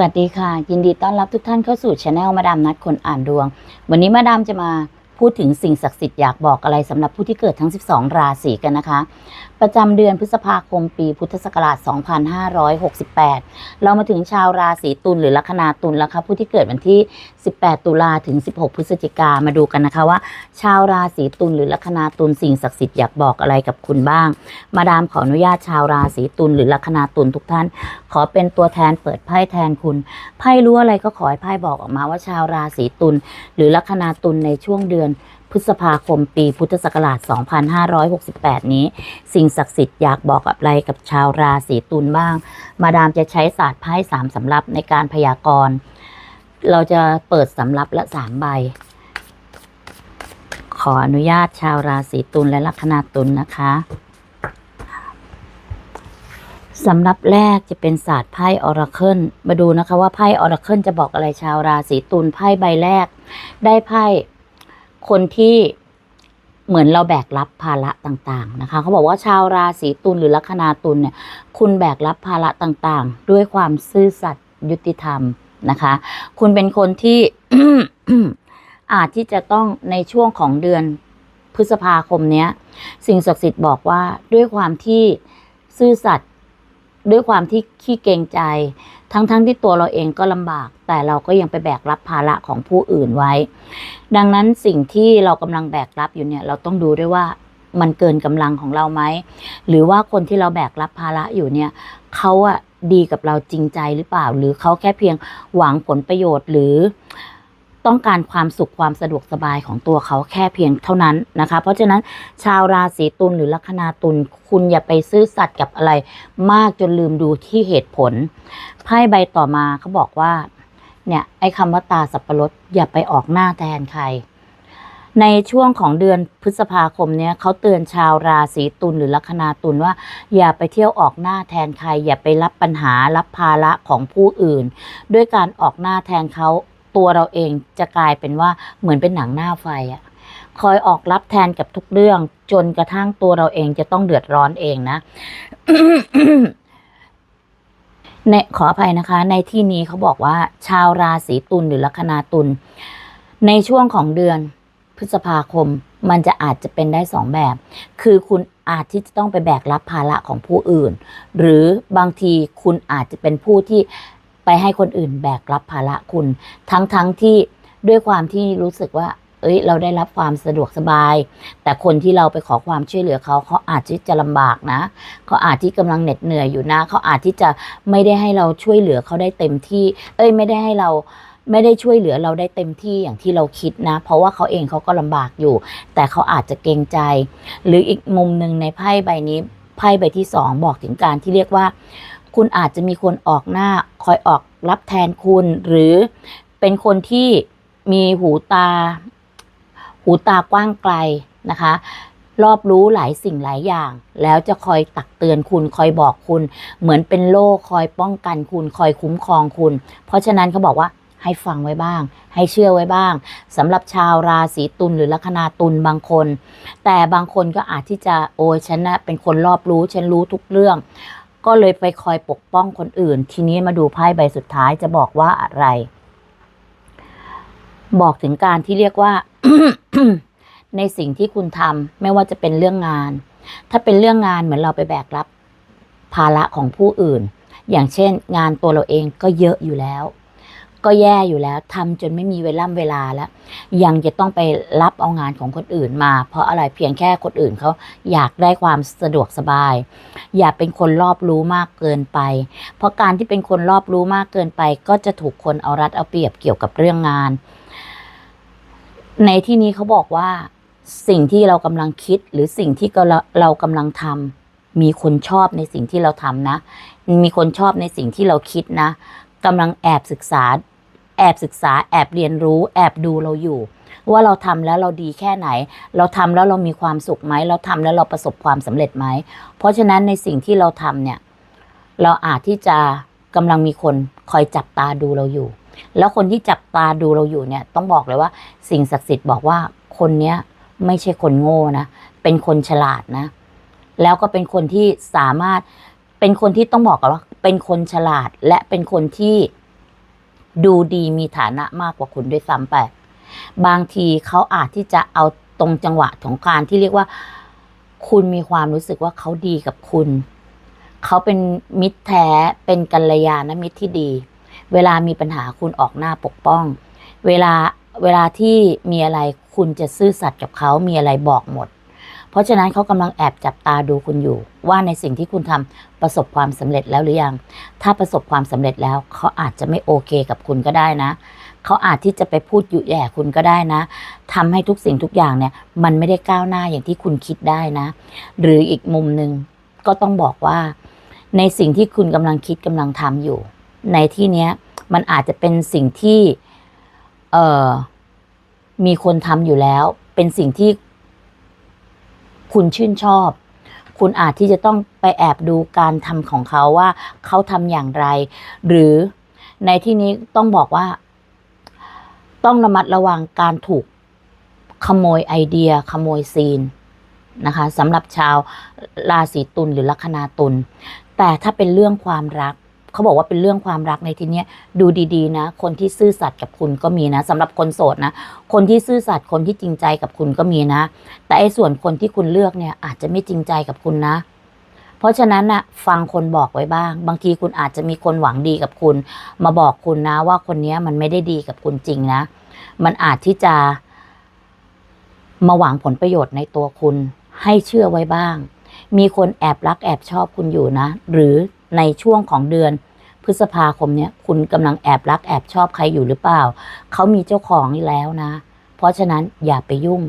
วัสดีค่ะ ยินดีต้อนรับทุกท่านเข้าสู่ช anel มาดามนัดคนอ่านดวง วันนี้มาดามจะมา พูดถึงสิ่งศักดิ์สิทธิ์อยากบอกอะไรสำหรับผู้ที่เกิดทั้ง 12 ราศีกันนะคะ ประจำเดือนพฤษภาคมปีพุทธศักราช 2568 เรามาถึงชาวราศีตุลหรือลัคนาตุลแล้วค่ะผู้ที่เกิดวันที่ 18 ตุลาถึง 16 พฤศจิกามาดูกันนะคะว่า ชาวราศีตุลหรือลัคนาตุลสิ่งศักดิ์สิทธิ์อยากบอกอะไรกับคุณบ้าง มาดามขออนุญาตชาวราศีตุลหรือลัคนาตุลทุกท่าน ขอเป็นตัวแทนเปิดไพ่แทนคุณไพ่รู้อะไรก็ขอให้ไพ่บอกออกมาว่าชาวราศีตุลหรือลัคนาตุลในช่วงเดือนพฤษภาคมปีพุทธศักราช 2568 นี้ สิ่งศักดิ์สิทธิ์อยากบอกอะไรกับชาวราศีตุลบ้าง มาดามจะใช้ศาสตร์ไพ่สามสำรับในการพยากรณ์ เราจะเปิดสำรับละสามใบ ขออนุญาตชาวราศีตุลและลัคนาตุลนะคะสำรับแรกจะเป็นศาสตร์ไพ่ออราเคิลมาดูนะคะว่าไพ่ออราเคิลจะบอกอะไรชาวราศีตุลไพ่ใบแรก ได้ไพ่ คนที่เหมือนเราแบกรับภาระต่างๆนะคะ เขาบอกว่าชาวราศีตุลหรือลัคนาตุลเนี่ย คุณแบกรับภาระต่างๆ ด้วยความซื่อสัตย์ยุติธรรมนะคะ คุณเป็นคนที่อาจที่จะต้องในช่วงของเดือนพฤษภาคมเนี้ย สิ่งศักดิ์สิทธิ์บอกว่าด้วยความที่ซื่อสัตย์ด้วยความที่ขี้เกรงใจ ทั้งๆทที่ตัวเราเองก็ลำบาก แต่เราก็ยังไปแบกรับภาระของผู้อื่นไว้ ดังนั้นสิ่งที่เรากำลังแบกรับอยู่เนี่ย เราต้องดูด้วยว่ามันเกินกำลังของเราไหม หรือว่าคนที่เราแบกรับภาระอยู่เนี่ยเขาอะดีกับเราจริงใจหรือเปล่า หรือเขาแค่เพียงหวังผลประโยชน์หรือ ต้องการความสุขความสะดวกสบายของตัวเขาแค่เพียงเท่านั้นนะคะ เพราะฉะนั้นชาวราศีตุลหรือลัคนาตุลคุณอย่าไปซื่อสัตย์กับอะไร มากจนลืมดูที่เหตุผลไพ่ใบต่อมาเขาบอกว่าเนี่ยไอ้คำว่าตาสับปะรดอย่าไปออกหน้าแทนใคร ในช่วงของเดือนพฤษภาคมเนี้ยเขาเตือนชาวราศีตุลหรือลัคนาตุลว่า อย่าไปเที่ยวออกหน้าแทนใคร อย่าไปรับปัญหารับภาระของผู้อื่น ด้วยการออกหน้าแทนเขา ตัวเราเองจะกลายเป็นว่าเหมือนเป็นหนังหน้าไฟอะคอยออกรับแทนกับทุกเรื่อง จนกระทั่งตัวเราเองจะต้องเดือดร้อนเองนะในขออภัยนะคะ ในที่นี้เขาบอกว่า ชาวราศีตุลหรือลัคนาตุลในช่วงของเดือนพฤษภาคม มันจะอาจจะเป็นได้สองแบบ คือคุณอาจที่จะต้องไปแบกรับภาระของผู้อื่น หรือบางทีคุณอาจจะเป็นผู้ที่ ไปให้คนอื่นแบกรับภาระคุณ ทั้งๆทที่ด้วยความที่รู้สึกว่า เอ้ย เราได้รับความสะดวกสบาย แต่คนที่เราไปขอความช่วยเหลือเขาเขาอาจที่จะลำบากนะเขาอาจที่กำลังเหน็ดเหนื่อยอยู่นะเขาอาจที่จะไม่ได้ให้เราช่วยเหลือเขาได้เต็มที่ เอ้ย ไม่ได้ให้เราไม่ได้ช่วยเหลือเราได้เต็มที่อย่างที่เราคิดนะ เพราะว่าเขาเองเขาก็ลำบากอยู่ แต่เขาอาจจะเกรงใจ หรืออีกมุมหนึ่งในไพ่ใบนี้ไพ่ใบที่สองบอกถึงการที่เรียกว่า คุณอาจจะมีคนออกหน้าคอยออกรับแทนคุณ หรือเป็นคนที่มีหูตา หูตากว้างไกลนะคะ รอบรู้หลายสิ่งหลายอย่าง แล้วจะคอยตักเตือนคุณคอยบอกคุณ เหมือนเป็นโล่คอยป้องกันคุณ คอยคุ้มครองคุณ เพราะฉะนั้นเขาบอกว่าให้ฟังไว้บ้าง ให้เชื่อไว้บ้างสำหรับชาวราศีตุลหรือลัคนาตุลบางคน แต่บางคนก็อาจที่จะโอ้ยฉันนะเป็นคนรอบรู้ ฉันรู้ทุกเรื่อง ก็เลยไปคอยปกป้องคนอื่น ทีนี้มาดูไพ่ใบสุดท้ายจะบอกว่าอะไร บอกถึงการที่เรียกว่า ในสิ่งที่คุณทำไม่ว่าจะเป็นเรื่องงาน ถ้าเป็นเรื่องงานเหมือนเราไปแบกรับ ภาระของผู้อื่น อย่างเช่น งานตัวเราเองก็เยอะอยู่แล้ว ก็แย่อยู่แล้วทำจนไม่มีเวล่ำเวลาแล้ว ยังจะต้องไปรับเอางานของคนอื่นมา เพราะอะไรเพียงแค่คนอื่นเขาอยากได้ความสะดวกสบาย อย่าเป็นคนรอบรู้มากเกินไป เพราะการที่เป็นคนรอบรู้มากเกินไป ก็จะถูกคนเอารัดเอาเปรียบเกี่ยวกับเรื่องงาน ในที่นี้เขาบอกว่าสิ่งที่เรากำลังคิดหรือสิ่งที่เราเรากำลังทำมีคนชอบในสิ่งที่เราทำนะ มีคนชอบในสิ่งที่เราคิดนะกำลังแอบศึกษา แอบศึกษาแอบเรียนรู้ แอบดูเราอยู่ ว่าเราทำแล้วเราดีแค่ไหน เราทำแล้วเรามีความสุขไหมเราทำแล้วเราประสบความสำเร็จไหมเพราะฉะนั้นในสิ่งที่เราทำเนี่ยเราอาจที่จะกำลังมีคนคอยจับตาดูเราอยู่ แล้วคนที่จับตาดูเราอยู่เนี่ยต้องบอกเลยว่า สิ่งศักดิ์สิทธิ์บอกว่าคนเนี้ยไม่ใช่คนโง่นะ เป็นคนฉลาดนะ แล้วก็เป็นคนที่สามารถ เป็นคนที่ต้องบอกกันว่า เป็นคนฉลาดและเป็นคนที่ ดูดีมีฐานะมากกว่าคุณด้วยซ้ำไป บางทีเขาอาจที่จะเอาตรงจังหวะของการที่เรียกว่า คุณมีความรู้สึกว่าเขาดีกับคุณ เขาเป็นมิตรแท้เป็นกัลยาณมิตรที่ดี เวลามีปัญหาคุณออกหน้าปกป้อง เวลาเวลาที่มีอะไรคุณจะซื่อสัตย์กับเขามีอะไรบอกหมด ราะฉะนั้นเขากำลังแอบจับตาดูคุณอยู่ ว่าในสิ่งที่คุณทำประสบความสำเร็จแล้วหรือยัง ถ้าประสบความสำเร็จแล้วเขาอาจจะไม่โอเคกับคุณก็ได้นะเขาอาจที่จะไปพูดยุแย่คุณก็ได้นะทำให้ทุกสิ่งทุกอย่างเนี่ย มันไม่ได้ก้าวหน้าอย่างที่คุณคิดได้นะ หรืออีกมุมหนึ่งก็ต้องบอกว่า ในสิ่งที่คุณกำลังคิดกำลังทำอยู่ ในที่เนี้ยมันอาจจะเป็นสิ่งที่เอ่อมีคนทำอยู่แล้ว เป็นสิ่งที่ คุณชื่นชอบ คุณอาจที่จะต้องไปแอบดูการทำของเขาว่าเขาทำอย่างไร หรือในที่นี้ต้องบอกว่า ต้องระมัดระวังการถูกขโมยไอเดีย ขโมยซีนนะคะสำหรับชาวราศีตุลหรือลัคนาตุลแต่ถ้าเป็นเรื่องความรัก เขาบอกว่าเป็นเรื่องความรักในที่นี้ดูดีๆนะ คนที่ซื่อสัตย์กับคุณก็มีนะสำหรับคนโสดนะ คนที่ซื่อสัตย์คนที่จริงใจกับคุณก็มีนะ แต่ไอ้ส่วนคนที่คุณเลือกเนี่ยอาจจะไม่จริงใจกับคุณนะ เพราะฉะนั้นนะฟังคนบอกไว้บ้าง บางทีคุณอาจจะมีคนหวังดีกับคุณ มาบอกคุณนะ ว่าคนนี้มันไม่ได้ดีกับคุณจริงนะ มันอาจที่จะ มาหวังผลประโยชน์ในตัวคุณ ให้เชื่อไว้บ้างมีคนแอบรักแอบชอบคุณอยู่นะ หรือ ในช่วงของเดือนพฤษภาคมเนี่ยคุณกำลังแอบรักแอบชอบใครอยู่หรือเปล่า เขามีเจ้าของแล้วนะ เพราะฉะนั้นอย่าไปยุ่ง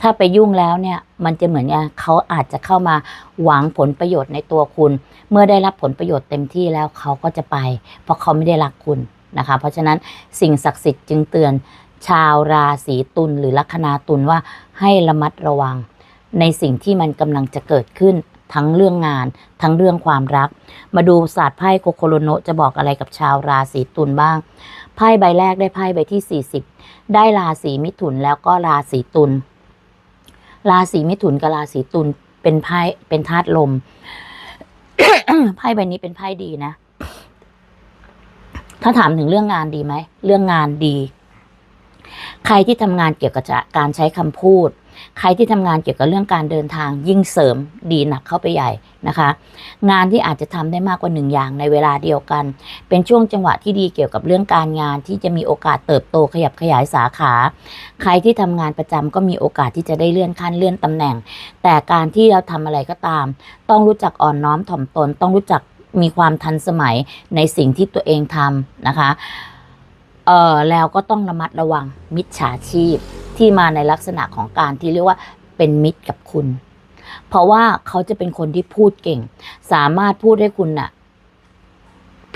ถ้าไปยุ่งแล้วเนี่ย มันจะเหมือนกับเขาอาจจะเข้ามาหวังผลประโยชน์ในตัวคุณ เมื่อได้รับผลประโยชน์เต็มที่แล้วเขาก็จะไป เพราะเขาไม่ได้รักคุณนะคะ เพราะฉะนั้นสิ่งศักดิ์สิทธิ์จึงเตือนชาวราศีตุลหรือลัคนาตุลว่าให้ระมัดระวังในสิ่งที่มันกำลังจะเกิดขึ้น ทั้งเรื่องงาน ทั้งเรื่องความรัก มาดูศาสตร์ไพ่โคโคโรโนะจะบอกอะไรกับชาวราศีตุลบ้าง ไพ่ใบแรกได้ไพ่ใบที่ 40 ได้ราศีมิถุนแล้วก็ราศีตุล ราศีมิถุนกับราศีตุลเป็นไพ่เป็นธาตุลม ไพ่ใบนี้เป็นไพ่ดีนะ ถ้าถามถึงเรื่องงานดีไหม เรื่องงานดี ใครที่ทำงานเกี่ยวกับการใช้คำพูด ใครที่ทำงานเกี่ยวกับเรื่องการเดินทาง ยิ่งเสริมดีหนักเข้าไปใหญ่นะคะ งานที่อาจจะทำได้มากกว่าหนึ่งอย่างในเวลาเดียวกัน เป็นช่วงจังหวะที่ดีเกี่ยวกับเรื่องการงานที่จะมีโอกาสเติบโตขยับขยายสาขา ใครที่ทำงานประจำก็มีโอกาสที่จะได้เลื่อนขั้นเลื่อนตำแหน่ง แต่การที่เราทำอะไรก็ตาม ต้องรู้จักอ่อนน้อมถ่อมตน ต้องรู้จักมีความทันสมัยในสิ่งที่ตัวเองทำนะคะเออแล้วก็ต้องระมัดระวังมิจฉาชีพ ที่มาในลักษณะของการที่เรียกว่าเป็นมิตรกับคุณ เพราะว่าเขาจะเป็นคนที่พูดเก่ง สามารถพูดให้คุณน่ะ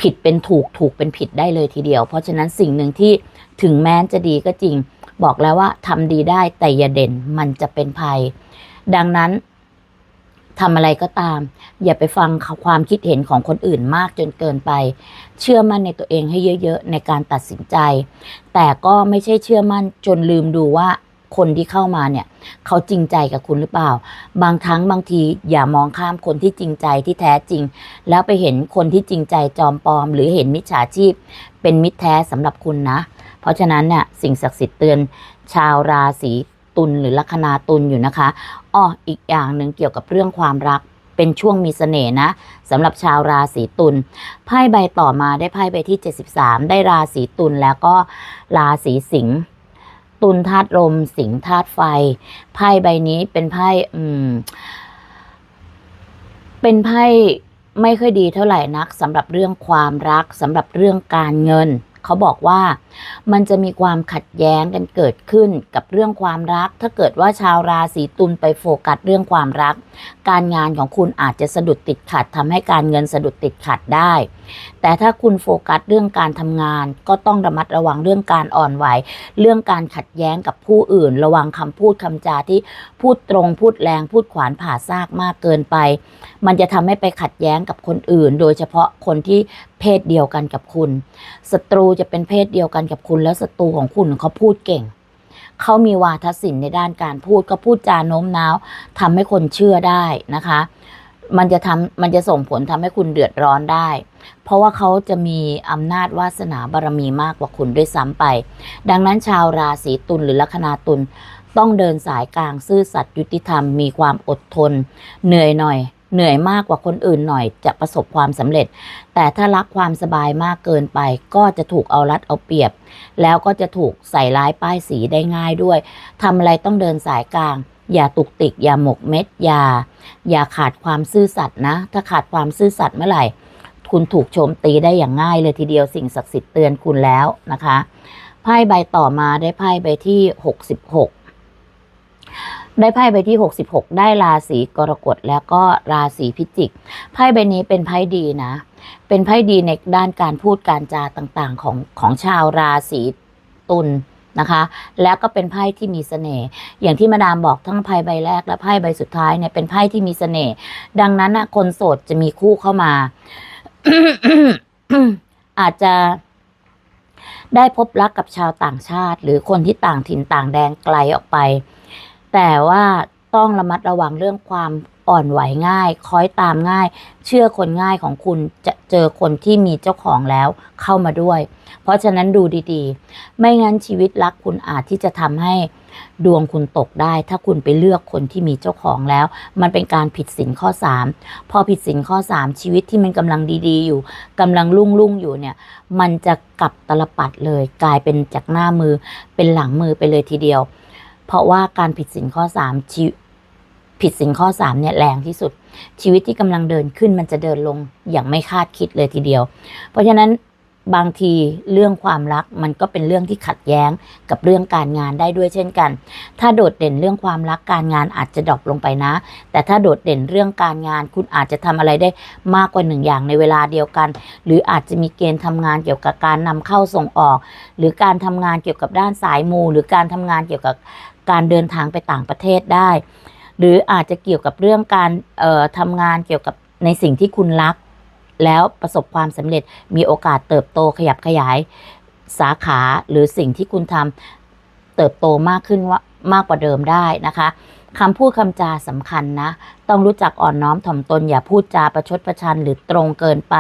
ผิดเป็นถูกถูกเป็นผิดได้เลยทีเดียว เพราะฉะนั้นสิ่งหนึ่งที่ถึงแม้จะดีก็จริง บอกแล้วว่าทำดีได้แต่อย่าเด่นมันจะเป็นภัย ดังนั้น ทำอะไรก็ตาม อย่าไปฟังความคิดเห็นของคนอื่นมากจนเกินไป เชื่อมั่นในตัวเองให้เยอะ ๆ ในการตัดสินใจ แต่ก็ไม่ใช่เชื่อมั่นจนลืมดูว่าคนที่เข้ามาเนี่ย เขาจริงใจกับคุณหรือเปล่า บางครั้งบางทีอย่ามองข้ามคนที่จริงใจที่แท้จริง แล้วไปเห็นคนที่จริงใจจอมปลอม หรือเห็นมิจฉาชีพ เป็นมิตรแท้สำหรับคุณนะ เพราะฉะนั้นเนี่ยสิ่งศักดิ์สิทธิ์เตือนชาวราศี ตุลหรือลัคนาตุลอยู่นะคะอ้ออีกอย่างหนึ่งเกี่ยวกับเรื่องความรักเป็นช่วงมีเสน่ห์นะสำหรับชาวราศีตุลไพ่ใบต่อมาได้ไพ่ใบที่ 73 ได้ราศีตุลแล้วก็ราศีสิงห์ตุลธาตุลม สิงห์ธาตุไฟ ไพ่ใบนี้เป็นไพ่อืม เป็นไพ่ไม่ค่อยดีเท่าไหร่นักสำหรับเรื่องความรักสำหรับเรื่องการเงิน เขาบอกว่ามันจะมีความขัดแย้งกันเกิดขึ้นกับเรื่องความรัก ถ้าเกิดว่าชาวราศีตุลไปโฟกัสเรื่องความรัก การงานของคุณอาจจะสะดุดติดขัดทำให้การเงินสะดุดติดขัดได้แต่ถ้าคุณโฟกัสเรื่องการทำงาน ก็ต้องระมัดระวังเรื่องการอ่อนไหว เรื่องการขัดแย้งกับผู้อื่น ระวังคำพูดคำจาที่พูดตรงพูดแรงพูดขวานผ่าซากมากเกินไป มันจะทำให้ไปขัดแย้งกับคนอื่น โดยเฉพาะคนที่เพศเดียวกันกับคุณศัตรูจะเป็นเพศเดียวกันกับคุณ แล้วศัตรูของคุณเขาพูดเก่งเขามีวาทศิลป์ในด้านการพูดก็พูดจาโน้มน้าวทำให้คนเชื่อได้นะคะ มันจะทำมันจะส่งผลทำให้คุณเดือดร้อนได้ เพราะว่าเขาจะมีอำนาจวาสนาบารมีมากกว่าคุณด้วยซ้ำไป ดังนั้นชาวราศีตุลหรือลัคนาตุลต้องเดินสายกลางซื่อสัตย์ยุติธรรมมีความอดทน เหนื่อยหน่อย เหนื่อยมากกว่าคนอื่นหน่อยจะประสบความสำเร็จ แต่ถ้ารักความสบายมากเกินไป ก็จะถูกเอารัดเอาเปรียบ แล้วก็จะถูกใส่ร้ายป้ายสีได้ง่ายด้วยทำอะไรต้องเดินสายกลางอย่าตุกติกอย่าหมกเม็ดอย่าอย่าขาดความซื่อสัตย์นะ ถ้าขาดความซื่อสัตย์เมื่อไหร่ คุณถูกโจมตีได้อย่างง่ายเลยทีเดียวสิ่งศักดิ์สิทธิ์เตือนคุณแล้วนะคะไพ่ใบต่อมาได้ไพ่ใบที่หกสิบหกได้ไพ่ใบที่หกสิบหกได้ราศีกรกฎแล้วก็ราศีพิจิกไพ่ใบนี้เป็นไพ่ดีนะ เป็นไพ่ดีในด้านการพูดการจาต่างๆของของชาวราศีตุลนะคะ แล้วก็เป็นไพ่ที่มีเสน่ห์อย่างที่มาดามบอกทั้งไพ่ใบแรกและไพ่ใบสุดท้ายเนี่ยเป็นไพ่ที่มีเสน่ห์ดังนั้นนะคนโสดจะมีคู่เข้ามา อาจจะได้พบรักกับชาวต่างชาติ หรือคนที่ต่างถิ่นต่างแดนไกลออกไป แต่ว่าต้องระมัดระวังเรื่องความอ่อนไหวง่ายคอยตามง่าย เชื่อคนง่ายของคุณจะเจอคนที่มีเจ้าของแล้วเข้ามาด้วย เพราะฉะนั้นดูดีๆ ไม่งั้นชีวิตรักคุณอาจที่จะทำให้ ดวงคุณตกได้ ถ้าคุณไปเลือกคนที่มีเจ้าของแล้ว มันเป็นการผิดศีลข้อ 3 พอผิดศีลข้อ 3 ชีวิตที่มันกำลังดีๆ อยู่กำลังรุ่งรุ่งอยู่เนี่ย มันจะกลับตลปัดเลย กลายเป็นจากหน้ามือเป็นหลังมือไปเลยทีเดียว เพราะว่าการผิดศีลข้อ3ชีผิดศีลข้อ3เนี่ยแรงที่สุด ชีวิตที่กำลังเดินขึ้นมันจะเดินลงอย่างไม่คาดคิดเลยทีเดียว เพราะฉะนั้น บางทีเรื่องความรักมันก็เป็นเรื่องที่ขัดแย้งกับเรื่องการงานได้ด้วยเช่นกัน ถ้าโดดเด่นเรื่องความรักการงานอาจจะดรอปลงไปนะ แต่ถ้าโดดเด่นเรื่องการงาน คุณอาจจะทำอะไรได้มากกว่าหนึ่งอย่างในเวลาเดียวกัน หรืออาจจะมีเกณฑ์ทำงานเกี่ยวกับการนำเข้าส่งออก หรือการทำงานเกี่ยวกับด้านสายมู หรือการทำงานเกี่ยวกับการเดินทางไปต่างประเทศได้ หรืออาจจะเกี่ยวกับเรื่องการออทำงานเกี่ยวกับในสิ่งที่คุณรัก แล้วประสบความสำเร็จมีโอกาสเติบโตขยับขยายสาขาหรือสิ่งที่คุณทำเติบโตมากขึ้นว่ามากกว่าเดิมได้นะคะคำพูดคำจาสำคัญนะ ต้องรู้จักอ่อนน้อมถ่อมตน อย่าพูดจาประชดประชันหรือตรงเกินไป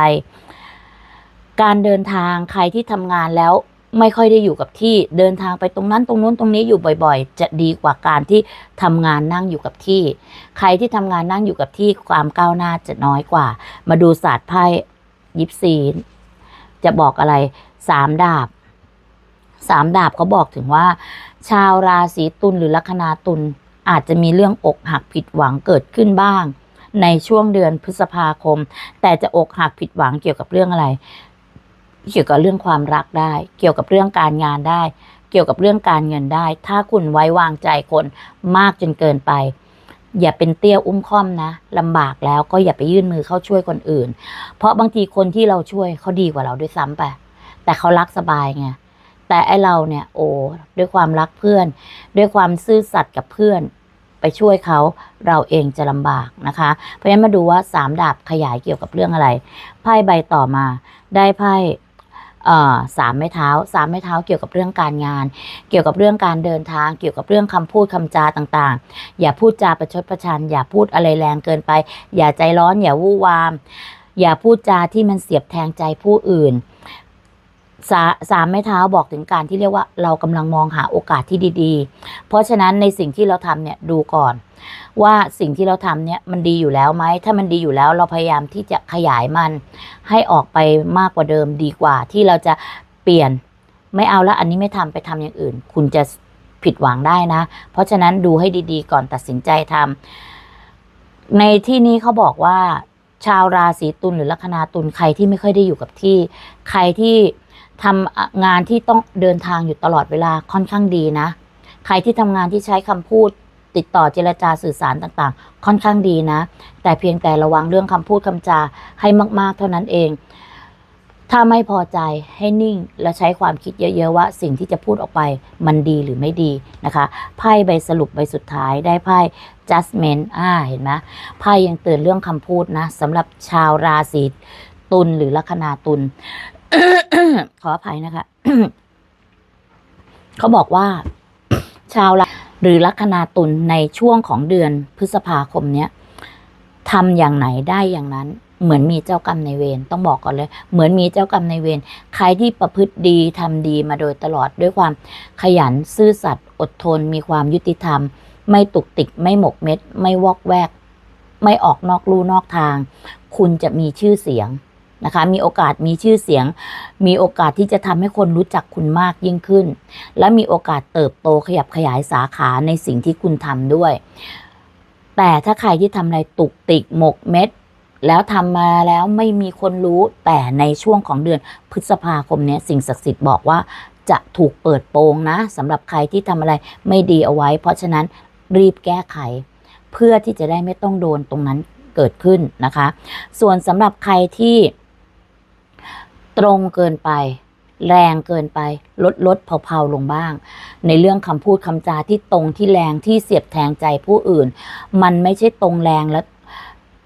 การเดินทางใครที่ทำงานแล้ว ไม่ค่อยได้อยู่กับที่เดินทางไปตรงนั้นตรงนู้นตรงนี้อยู่บ่อยๆ จะดีกว่าการที่ทำงานนั่งอยู่กับที่ ใครที่ทำงานนั่งอยู่กับที่ความก้าวหน้าจะน้อยกว่า มาดูศาสตร์ไพ่ยิปซีจะบอกอะไรสามดาบสามดาบเขาบอกถึงว่า ชาวราศีตุลหรือลัคนาตุลอาจจะมีเรื่องอกหักผิดหวังเกิดขึ้นบ้าง ในช่วงเดือนพฤษภาคม แต่จะอกหักผิดหวังเกี่ยวกับเรื่องอะไร เกี่ยวกับเรื่องความรักได้ เกี่ยวกับเรื่องการงานได้ เกี่ยวกับเรื่องการเงินได้ ถ้าคุณไว้วางใจคนมากจนเกินไป อย่าเป็นเตี้ยอุ้มค่อมนะลำบากแล้วก็อย่าไปยื่นมือเข้าช่วยคนอื่น เพราะบางทีคนที่เราช่วยเขาดีกว่าเราด้วยซ้ำไปแต่เขารักสบายไงแต่ไอเราเนี่ยโอ้ด้วยความรักเพื่อน ด้วยความซื่อสัตย์กับเพื่อน ไปช่วยเขาเราเองจะลำบากนะคะ เพราะฉะนั้นมาดูว่าสามดาบขยายเกี่ยวกับเรื่องอะไรไพ่ใบต่อมาได้ไพ่ สามไม้เท้าสามไม้เท้าเกี่ยวกับเรื่องการงาน เกี่ยวกับเรื่องการเดินทาง เกี่ยวกับเรื่องคำพูดคำจาต่างๆ อย่าพูดจาประชดประชัน อย่าพูดอะไรแรงเกินไป อย่าใจร้อนอย่าวู่วาม อย่าพูดจาที่มันเสียบแทงใจผู้อื่นสาสามไม้เท้าบอกถึงการที่เรียกว่าเรากำลังมองหาโอกาสที่ดี ๆ เพราะฉะนั้นในสิ่งที่เราทำเนี่ยดูก่อน ว่าสิ่งที่เราทำเนี่ยมันดีอยู่แล้วไหมถ้ามันดีอยู่แล้วเราพยายามที่จะขยายมัน ให้ออกไปมากกว่าเดิมดีกว่า ที่เราจะเปลี่ยนไม่เอาแล้วอันนี้ไม่ทำไปทำอย่างอื่น คุณจะผิดหวังได้นะ เพราะฉะนั้นดูให้ดีๆ ก่อนตัดสินใจทำในที่นี้เขาบอกว่า ชาวราศีตุลหรือลัคนาตุลใครที่ไม่ค่อยได้อยู่กับที่ ใครที่ทำงานที่ต้องเดินทางอยู่ตลอดเวลาค่อนข้างดีนะ ใครที่ทำงานที่ใช้คำพูด ติดต่อเจรจาสื่อสารต่างๆ ค่อนข้างดีนะ แต่เพียงแต่ระวังเรื่องคำพูดคำจาให้มาก ๆ เท่านั้นเอง ถ้าไม่พอใจให้นิ่งและใช้ความคิดเยอะ ๆ ว่าสิ่งที่จะพูดออกไปมันดีหรือไม่ดีนะคะไพ่ใบสรุปใบสุดท้ายได้ไพ่ judgment อ่าเห็นไหมไพ่ยังเตือนเรื่องคำพูดนะสำหรับชาวราศีตุลหรือลัคนาตุลขออภัยนะคะเขาบอกว่า ชาวรา หรือลัคนาตุลในช่วงของเดือนพฤษภาคมเนี้ยทำอย่างไหนได้อย่างนั้น เหมือนมีเจ้ากรรมในเวรต้องบอกก่อนเลย เหมือนมีเจ้ากรรมในเวรใครที่ประพฤติดีทำดีมาโดยตลอดด้วยความขยันซื่อสัตย์อดทน มีความยุติธรรม ไม่ตุกติกไม่หมกเม็ด ไม่วอกแวก ไม่ออกนอกลู่นอกทาง คุณจะมีชื่อเสียง นะคะ มีโอกาสมีชื่อเสียง มีโอกาสที่จะทำให้คนรู้จักคุณมากยิ่งขึ้น และมีโอกาสเติบโตขยับขยายสาขาในสิ่งที่คุณทำด้วย แต่ถ้าใครที่ทำอะไรตุกติกหมกเม็ดแล้วทำมาแล้วไม่มีคนรู้แต่ในช่วงของเดือนพฤษภาคมนี้สิ่งศักดิ์สิทธิ์บอกว่าจะถูกเปิดโปงนะสำหรับใครที่ทำอะไรไม่ดีเอาไว้ เพราะฉะนั้นรีบแก้ไข เพื่อที่จะได้ไม่ต้องโดนตรงนั้นเกิดขึ้นนะคะ ส่วนสำหรับใครที่ ตรงเกินไป แรงเกินไป ลดลดเผาๆลงบ้าง ในเรื่องคำพูดคำจาที่ตรงที่แรงที่เสียบแทงใจผู้อื่น มันไม่ใช่ตรงแรงและ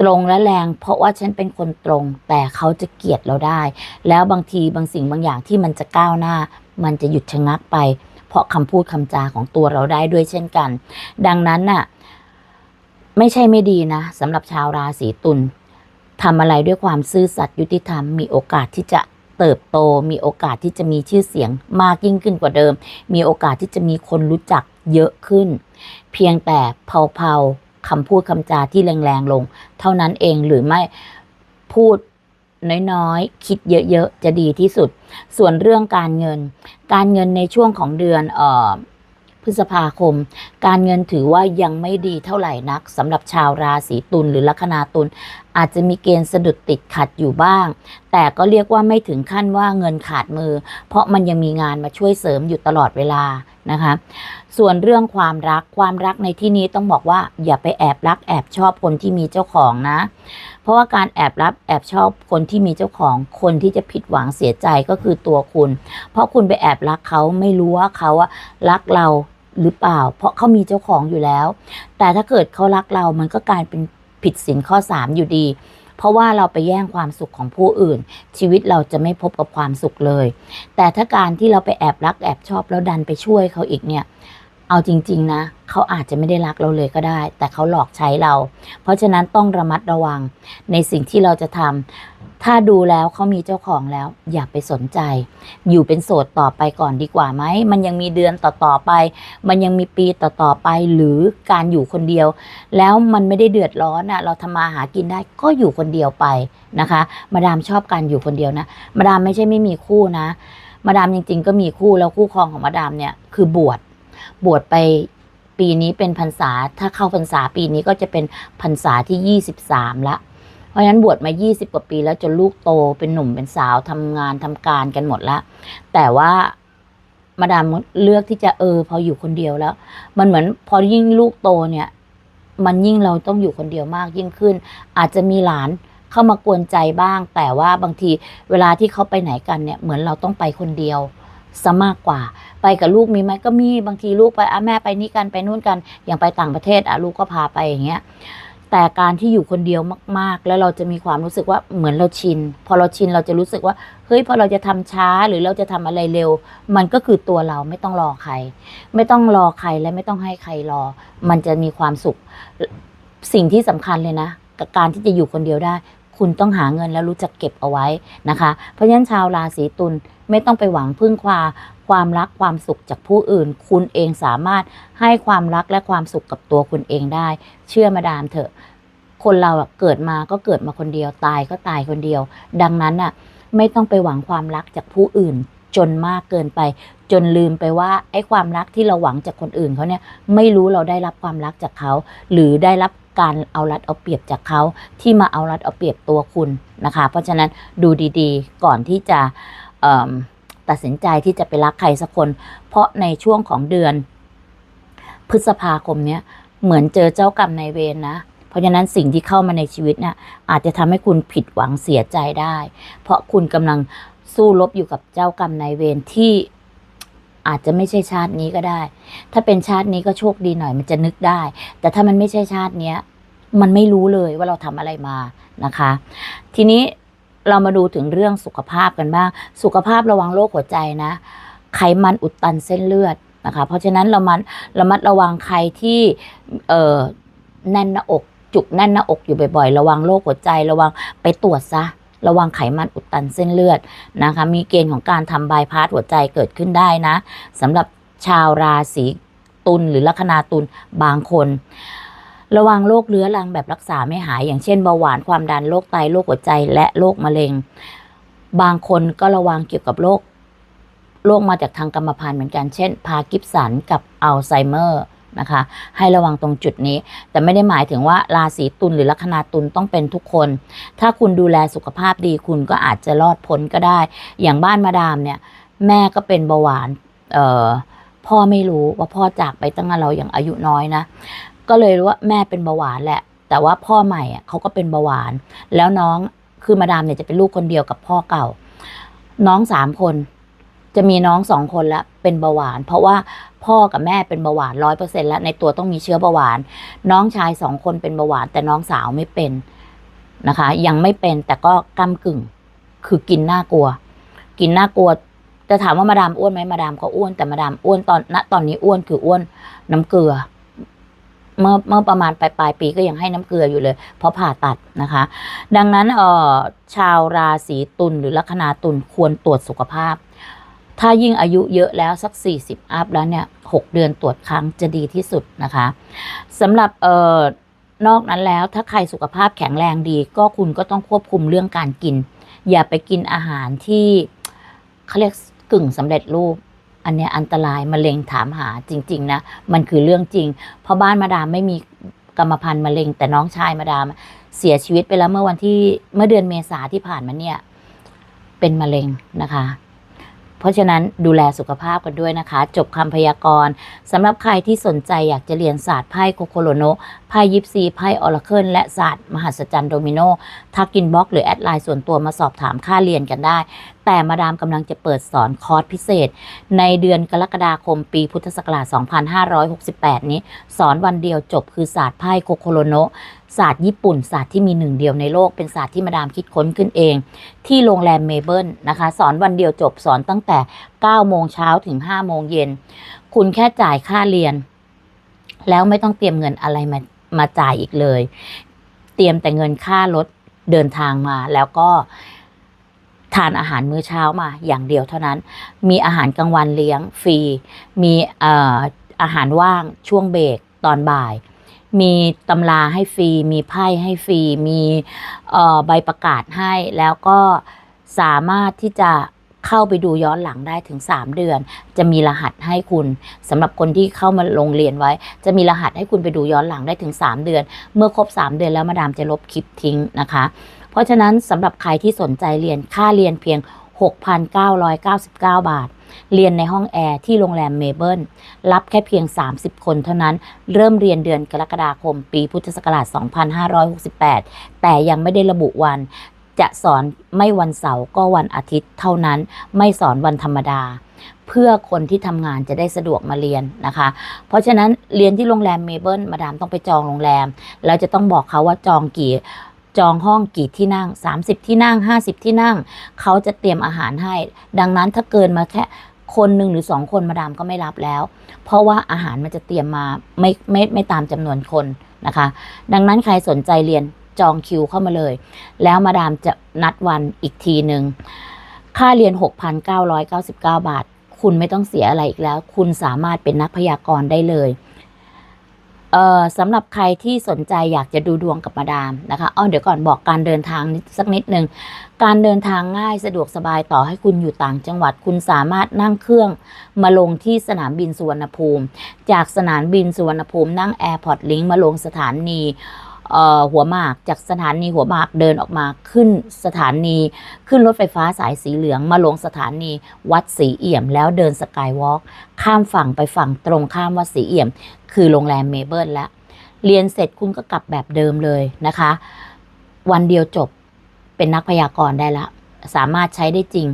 ตรงและแรง เพราะว่าฉันเป็นคนตรง แต่เขาจะเกลียดเราได้ แล้วบางทีบางสิ่งบางอย่างที่มันจะก้าวหน้า มันจะหยุดชะงักไป เพราะคำพูดคำจาของตัวเราได้ด้วยเช่นกัน ดังนั้นน่ะไม่ใช่ไม่ดีนะสำหรับชาวราศีตุลทำอะไรด้วยความซื่อสัตย์ยุติธรรมมีโอกาสที่จะ เติบโตมีโอกาสที่จะมีชื่อเสียงมากยิ่งขึ้นกว่าเดิม มีโอกาสที่จะมีคนรู้จักเยอะขึ้น เพียงแต่เผาๆคำพูดคำจาที่แรงๆลง เท่านั้นเองหรือไม่พูดน้อยๆ คิดเยอะๆ จะดีที่สุด ส่วนเรื่องการเงิน การเงินในช่วงของเดือนเอ่อ ฤษภาคม การเงินถือว่ายังไม่ดีเท่าไหร่นักสำหรับชาวราศีตุลหรือลัคนาตุลอาจจะมีเกณฑ์สะดุดติดขัดอยู่บ้าง แต่ก็เรียกว่าไม่ถึงขั้นว่าเงินขาดมือ เพราะมันยังมีงานมาช่วยเสริมอยู่ตลอดเวลานะคะ ส่วนเรื่องความรักความรักในที่นี้ต้องบอกว่าอย่าไปแอบรักแอบชอบคนที่มีเจ้าของนะ เพราะว่าการแอบรับแอบชอบคนที่มีเจ้าของคนที่จะผิดหวังเสียใจก็คือตัวคุณ เพราะคุณไปแอบรักเขาไม่รู้ว่าเขาอะรักเรา หรือเปล่า เพราะเขามีเจ้าของอยู่แล้ว แต่ถ้าเกิดเขารักเรามันก็กลายเป็นผิดศีลข้อสามอยู่ดี เพราะว่าเราไปแย่งความสุขของผู้อื่น ชีวิตเราจะไม่พบกับความสุขเลย แต่ถ้าการที่เราไปแอบรักแอบชอบแล้วดันไปช่วยเขาอีกเนี่ย เอาจริง ๆ นะเขาอาจจะไม่ได้รักเราเลยก็ได้ แต่เขาหลอกใช้เรา เพราะฉะนั้นต้องระมัดระวังในสิ่งที่เราจะทำถ้าดูแล้วเขามีเจ้าของแล้ว อย่าไปสนใจ อยู่เป็นโสดต่อไปก่อนดีกว่าไหมมันยังมีเดือนต่อๆไป มันยังมีปีต่อๆไปหรือการอยู่คนเดียว แล้วมันไม่ได้เดือดร้อนอะเราทำมาหากินได้ก็อยู่คนเดียวไปนะคะ มาดามชอบการอยู่คนเดียวนะ มาดามไม่ใช่ไม่มีคู่นะ มาดามจริง ๆ ก็มีคู่แล้วคู่ครองของมาดามเนี่ยคือบวช บวชไปปีนี้เป็นพรรษา ถ้าเข้าพรรษาปีนี้ก็จะเป็นพรรษาที่ 23 ละ เพราะฉะนั้นบวชมา 20 กว่าปีแล้วจนลูกโตเป็นหนุ่มเป็นสาวทำงานทำการกันหมดละ แต่ว่ามาดามเลือกที่จะเออ พออยู่คนเดียวแล้ว มันเหมือนพอยิ่งลูกโตเนี่ย มันยิ่งเราต้องอยู่คนเดียวมากยิ่งขึ้น อาจจะมีหลานเข้ามากวนใจบ้าง แต่ว่าบางทีเวลาที่เขาไปไหนกันเนี่ย เหมือนเราต้องไปคนเดียว ซะมากกว่า ไปกับลูกมีไหมก็มีบางทีลูกไปอะแม่ไปนี่กันไปนู่นกันอย่างไปต่างประเทศอะลูกก็พาไปอย่างเงี้ยแต่การที่อยู่คนเดียวมาก ๆ แล้วเราจะมีความรู้สึกว่าเหมือนเราชิน พอเราชินเราจะรู้สึกว่า เฮ้ยพอเราจะทำช้าหรือเราจะทำอะไรเร็ว มันก็คือตัวเราไม่ต้องรอใคร ไม่ต้องรอใครและไม่ต้องให้ใครรอ มันจะมีความสุข สิ่งที่สำคัญเลยนะกับการที่จะอยู่คนเดียวได้ คุณต้องหาเงินแล้วรู้จักเก็บเอาไว้นะคะ เพราะฉะนั้นชาวราศีตุล ไม่ต้องไปหวังพึ่งความความรักความสุขจากผู้อื่น คุณเองสามารถให้ความรักและความสุขกับตัวคุณเองได้ เชื่อมาดามเถอะ คนเราเกิดมาก็เกิดมาคนเดียวตายก็ตายคนเดียว ดังนั้นอะไม่ต้องไปหวังความรักจากผู้อื่น จนมากเกินไป จนลืมไปว่าไอ้ความรักที่เราหวังจากคนอื่นเขาเนี่ยไม่รู้เราได้รับความรักจากเขา หรือได้รับการเอารัดเอาเปรียบจากเขาที่มาเอารัดเอาเปรียบตัวคุณนะคะ เพราะฉะนั้นดูดีๆ ก่อนที่จะ ตัดสินใจที่จะไปรักใครสักคน เพราะในช่วงของเดือน พฤษภาคมเนี้ยเหมือนเจอเจ้ากรรมนายเวรนะเพราะฉะนั้นสิ่งที่เข้ามาในชีวิตเนี่ยอาจจะทำให้คุณผิดหวังเสียใจได้ เพราะคุณกำลังสู้รบอยู่กับเจ้ากรรมนายเวรที่อาจจะไม่ใช่ชาตินี้ก็ได้ ถ้าเป็นชาตินี้ก็โชคดีหน่อยมันจะนึกได้ แต่ถ้ามันไม่ใช่ชาติเนี้ยมันไม่รู้เลยว่าเราทำอะไรมานะคะ ทีนี้ เรามาดูถึงเรื่องสุขภาพกันบ้าง สุขภาพระวังโรคหัวใจนะ ไขมันอุดตันเส้นเลือดนะคะ เพราะฉะนั้นเรามันระมัดระวังใครที่เอ่อแน่นหน้าอกจุกแน่นหน้าอกอยู่บ่อยๆ ระวังโรคหัวใจระวังไปตรวจซะ ระวังไขมันอุดตันเส้นเลือดนะคะ มีเกณฑ์ของการทำบายพาสหัวใจเกิดขึ้นได้นะสำหรับชาวราศีตุลหรือลัคนาตุลบางคน ระวังโรคเรื้อรังแบบรักษาไม่หาย อย่างเช่นเบาหวานความดันโรคไตโรคหัวใจ และโรคมะเร็ง บางคนก็ระวังเกี่ยวกับโรคโรคมาจากทางกรรมพันธุ์เหมือนกัน เช่น พาร์กินสันกับอัลไซเมอร์นะคะ ให้ระวังตรงจุดนี้ แต่ไม่ได้หมายถึงว่าราศีตุลหรือลัคนาตุลต้องเป็นทุกคน ถ้าคุณดูแลสุขภาพดีคุณก็อาจจะรอดพ้นก็ได้ อย่างบ้านมาดามเนี่ย แม่ก็เป็นเบาหวาน เอ่อพ่อไม่รู้ว่าพ่อจากไปตั้งแต่เราอย่างอายุน้อยนะ ก็เลยรู้ว่าแม่เป็นเบาหวานแหละ แต่ว่าพ่อใหม่อะเขาก็เป็นเบาหวาน แล้วน้องคือมาดามเนี่ยจะเป็นลูกคนเดียวกับพ่อเก่า น้องสามคน จะมีน้องสองคนละเป็นเบาหวาน เพราะว่าพ่อกับแม่เป็นเบาหวานร้อยเปอร์เซ็นต์แล้วในตัวต้องมีเชื้อเบาหวาน น้องชายสองคนเป็นเบาหวาน แต่น้องสาวไม่เป็นนะคะ ยังไม่เป็นแต่ก็ก้ากึ่ง คือกินน่ากลัว กินน่ากลัวจะถามว่ามาดามอ้วนไหมมาดามก็อ้วนแต่มาดามอ้วนตอนณตอนนี้อ้วนคืออ้วนน้ำเกลือ เมื่อเมื่อประมาณปลายปลายปีก็ยังให้น้ำเกลืออยู่เลย เพราะผ่าตัดนะคะ ดังนั้นเอ่อชาวราศีตุลหรือลัคนาตุลควรตรวจสุขภาพ ถ้ายิ่งอายุเยอะแล้วสัก 40 อัพแล้วเนี่ย6เดือนตรวจครั้งจะดีที่สุดนะคะสำหรับเอ่อนอกนั้นแล้วถ้าใครสุขภาพแข็งแรงดี ก็คุณก็ต้องควบคุมเรื่องการกิน อย่าไปกินอาหารที่เขาเรียกกึ่งสำเร็จรูป อันเนี้ยอันตรายมะเร็งถามหาจริง ๆ นะ มันคือเรื่องจริง เพราะบ้านมาดามไม่มีกรรมพันธุ์มะเร็ง แต่น้องชายมาดามเสียชีวิตไปแล้วเมื่อวันที่เมื่อเดือนเมษาที่ผ่านมาเนี่ย เป็นมะเร็งนะคะ เพราะฉะนั้นดูแลสุขภาพกันด้วยนะคะ จบคำพยากรณ์สำหรับใครที่สนใจอยากจะเรียนศาสตร์ไพ่โคโคโลโนไพ่ยิปซีไพ่ออราเคิลและศาสตร์มหัศจรรย์โดมิโนทักกินบล็อกหรือแอดไลน์ส่วนตัวมาสอบถามค่าเรียนกันได้ แต่มาดามกำลังจะเปิดสอนคอร์สพิเศษ ในเดือนกรกฎาคมปีพุทธศักราช 2568 นี้ สอนวันเดียวจบคือศาสตร์ไพ่โคโคโลโน ศาสตร์ญี่ปุ่น ศาสตร์ที่มีหนึ่งเดียวในโลก เป็นศาสตร์ที่มาดามคิดค้นขึ้นเอง ที่โรงแรมเมเบิลนะคะ สอนวันเดียวจบสอนตั้งแต่ 9 โมงเช้าถึง 5 โมงเย็น คุณแค่จ่ายค่าเรียน แล้วไม่ต้องเตรียมเงินอะไรมามาจ่ายอีกเลย เตรียมแต่เงินค่ารถเดินทางมาแล้วก็ทานอาหารมื้อเช้ามาอย่างเดียวเท่านั้น มีอาหารกลางวันเลี้ยงฟรี มีเอ่ออาหารว่างช่วงเบรกตอนบ่าย มีตำราให้ฟรี มีไพ่ให้ฟรี มีใบประกาศให้ แล้วก็สามารถที่จะเข้าไปดูย้อนหลังได้ถึง 3 เดือน จะมีรหัสให้คุณสำหรับคนที่เข้ามาลงเรียนไว้ จะมีรหัสให้คุณไปดูย้อนหลังได้ถึง 3 เดือน เมื่อครบ 3 เดือนแล้วมาดามจะลบคลิปทิ้งนะคะ เพราะฉะนั้นสำหรับใครที่สนใจเรียนค่าเรียนเพียง 6,999 บาท เรียนในห้องแอร์ที่โรงแรมเมเบิลรับแค่เพียง 30 คนเท่านั้น เริ่มเรียนเดือนกรกฎาคม ปีพุทธศักราช 2568 แต่ยังไม่ได้ระบุวัน จะสอนไม่วันเสาร์ก็วันอาทิตย์เท่านั้น ไม่สอนวันธรรมดา เพื่อคนที่ทำงานจะได้สะดวกมาเรียนนะคะ เพราะฉะนั้นเรียนที่โรงแรมเมเบิลมาดามต้องไปจองโรงแรม แล้วจะต้องบอกเขาว่าจองกี่จองห้องกี่ที่นั่ง 30 ที่นั่ง 50 ที่นั่ง เขาจะเตรียมอาหารให้ ดังนั้นถ้าเกินมาแค่ คนหนึ่งหรือสองคนมาดามก็ไม่รับแล้ว เพราะว่าอาหารมันจะเตรียมมาไม่ไม่ไม่ตามจำนวนคนนะคะ ดังนั้นใครสนใจเรียนจองคิวเข้ามาเลย แล้วมาดามจะนัดวันอีกทีหนึ่งค่าเรียน 6,999 บาท คุณไม่ต้องเสียอะไรอีกแล้ว คุณสามารถเป็นนักพยากรณ์ได้เลย เอ่อสำหรับใครที่สนใจอยากจะดูดวงกับมาดามนะคะอ้อเดี๋ยวก่อนบอกการเดินทางสักนิดนึง การเดินทางง่ายสะดวกสบายต่อให้คุณอยู่ต่างจังหวัด คุณสามารถนั่งเครื่องมาลงที่สนามบินสุวรรณภูมิ จากสนามบินสุวรรณภูมินั่งแอร์พอร์ตลิงมาลงสถานี หัวหมากจากสถานีหัวหมากเดินออกมาขึ้นสถานี ขึ้นรถไฟฟ้าสายสีเหลืองมาลงสถานีวัดศรีเอี่ยม แล้วเดินสกายวอล์กข้ามฝั่งไปฝั่งตรงข้ามวัดศรีเอี่ยม คือโรงแรมเมเบิลแล้วเรียนเสร็จคุณก็กลับแบบเดิมเลยนะคะ วันเดียวจบเป็นนักพยากรณ์ได้ละ สามารถใช้ได้จริง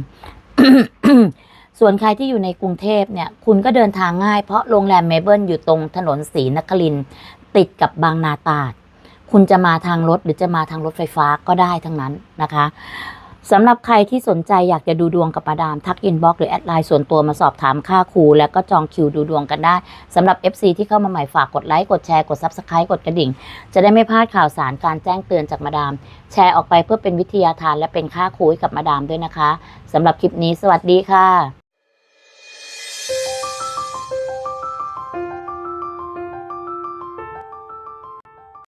ส่วนใครที่อยู่ในกรุงเทพเนี่ย คุณก็เดินทางง่ายเพราะโรงแรมเมเบิลอยู่ตรงถนนศรีนครินติดกับบางนาตาด คุณจะมาทางรถหรือจะมาทางรถไฟฟ้าก็ได้ทั้งนั้นนะคะสำหรับใครที่สนใจอยากจะดูดวงกับมาดาม ทักอินบ็อกหรือแอดไลน์ส่วนตัวมาสอบถามค่าครูแล้วก็จองคิวดูดวงกันได้สำหรับ FC ที่เข้ามาใหม่ฝากกดไลค์ กดแชร์ กด Subscribe กดกระดิ่ง จะได้ไม่พลาดข่าวสารการแจ้งเตือนจากมาดาม แชร์ออกไปเพื่อเป็นวิทยาทานและเป็นค่าครูให้กับมาดามด้วยนะคะสำหรับคลิปนี้สวัสดีค่ะ